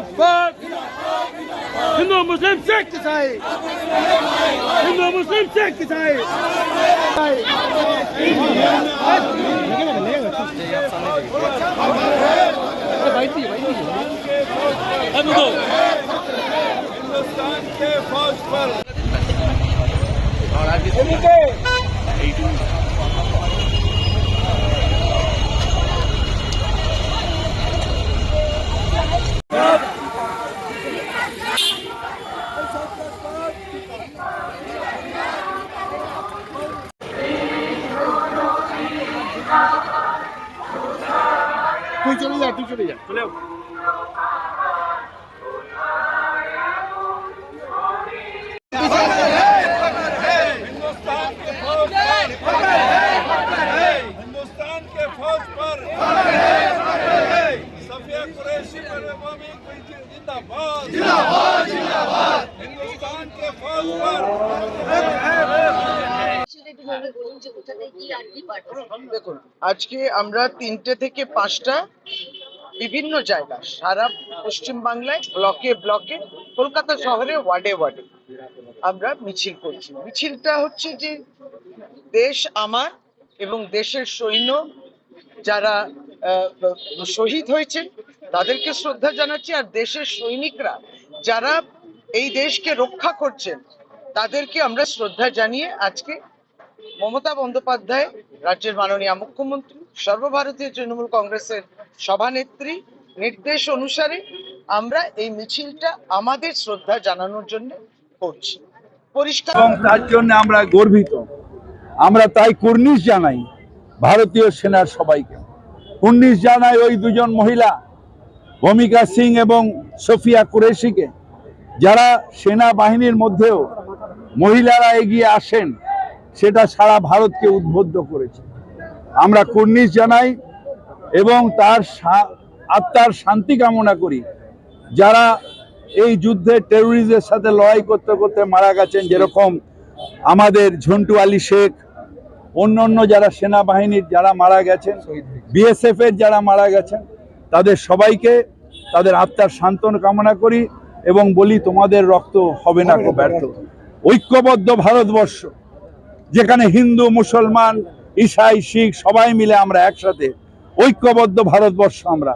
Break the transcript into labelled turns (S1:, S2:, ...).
S1: जिंदाबाद हिंदू मुस्लिम सिख ईसाई हिंदू मुस्लिम सिख ईसाई
S2: हिंदुस्तान के फौज पर
S1: তুই চলে যা তুই চলে যা চলে
S2: हिंदुस्तान के फौज पर हिंदुस्तान के फौज पर सफिया कुरैशी पर मोमी जिंदाबाद जिंदाबाद जिंदाबाद हिंदुस्तान के फौज पर
S3: দেখুন আজকে আমরা তিনটে থেকে পাঁচটা বিভিন্ন জায়গা সারা পশ্চিম বাংলায় ব্লকে ব্লকে কলকাতা শহরে ওয়ার্ডে ওয়ার্ডে আমরা মিছিল করছি। মিছিলটা হচ্ছে যে দেশ আমার এবং দেশের সৈন্য যারা শহীদ হয়েছে তাদেরকে শ্রদ্ধা জানাচ্ছি আর দেশের সৈনিকরা যারা এই দেশকে রক্ষা করছেন তাদেরকে আমরা শ্রদ্ধা জানিয়ে আজকে মমতা বন্দ্যোপাধ্যায়, রাজ্যের মাননীয় মুখ্যমন্ত্রী, সর্বভারতীয় তৃণমূল কংগ্রেসের সভানেত্রী, নির্দেশ অনুসারে আমরা এই মিছিলটা আমাদের শ্রদ্ধা জানানোর জন্য করছি। পরিষ্কার
S4: তার জন্য আমরা গর্বিত। আমরা তাই কুর্নিশ জানাই ভারতীয় সেনার সবাইকে। কুর্নিশ জানাই ওই দুজন মহিলা, ভূমিকা সিং এবং সোফিয়া কুরেশিকে, যারা সেনাবাহিনীর মধ্যেও মহিলারা এগিয়ে আসেন। সেটা সারা ভারতকে উদ্বুদ্ধ করেছে। আমরা কুর্নিশ জানাই এবং তার আত্মার শান্তি কামনা করি। যারা এই যুদ্ধে টেরোরিজমের সাথে লড়াই করতে করতে মারা গেছেন, যেরকম আমাদের ঝন্টু আলী শেখ অন্য অন্য যারা সেনাবাহিনীর যারা মারা গেছেন বিএসএফ এর যারা মারা গেছেন, তাদের সবাইকে তাদের আত্মার সান্ত্বনা কামনা করি এবং বলি, তোমাদের রক্ত হবে না ব্যর্থ। ঐক্যবদ্ধ ভারতবর্ষ। যেখানে হিন্দু মুসলমান ঈশাই শিখ সবাই মিলে আমরা একসাথে ঐক্যবদ্ধ ভারতবর্ষ আমরা।